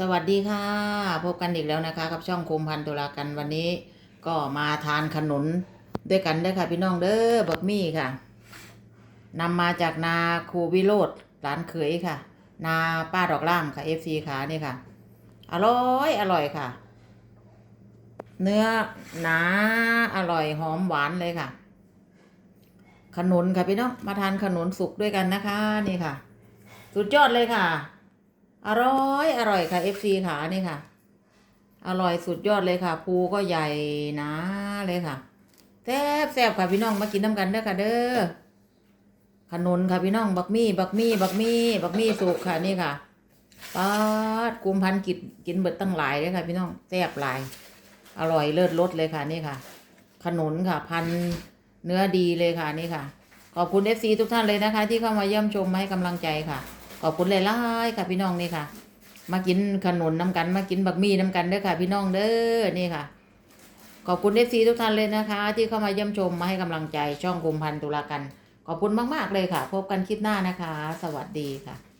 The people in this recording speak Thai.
สวัสดีค่ะ พบกันอีกแล้วนะคะ กับช่องคมพันตุลากันวันนี้ ก็มาทานขนุนด้วยกันด้อค่ะพี่น้องเด้อบักมี่ค่ะนำมาจากนาครูวิโรธร้านเขยค่ะ นาป้าดอกล่ามค่ะเอฟซีขานี่ค่ะ อร่อยอร่อยค่ะ เนื้อหนาอร่อยหอมหวานเลยค่ะ ขนุนค่ะพี่น้องมาทานขนุนสุกด้วยกันนะคะ นี่ค่ะ สุดยอดเลยค่ะ อร่อยอร่อยค่ะ FC ขานี่ค่ะ อร่อยสุดยอดเลยค่ะภูก็ใหญ่นะเลยค่ะแซ่บแซ่บค่ะพี่น้องมากินน้ำกันเด้อค่ะเด้อขนุนค่ะพี่น้องบักมี่บักมี่บักมี่บักมี่สุกค่ะนี่ค่ะปาดกุมพันกินกินเบิดตั้งหลายเลยค่ะ พี่น้องแซ่บหลาย อร่อยเลิศรสเลยค่ะนี่ค่ะ ขนุนค่ะพันเนื้อดีเลยค่ะนี่ค่ะ ขอบคุณ FC ทุกท่านเลยนะคะ ที่เข้ามาเยี่ยมชมมาให้กำลังใจค่ะ ขอบคุณหลายๆค่ะพี่น้องนี่ค่ะ มากินขนุนน้ำกันมากินบักมี่น้ำกันเด้อค่ะ พี่น้องเด้อนี่ค่ะ ขอบคุณเอฟซีทุกท่านเลยนะคะ ที่เข้ามาเยี่ยมชมมาให้กำลังใจช่องกุมพันตุลากัน ขอบคุณมากๆเลยค่ะ พบกันคลิปหน้านะคะ สวัสดีค่ะ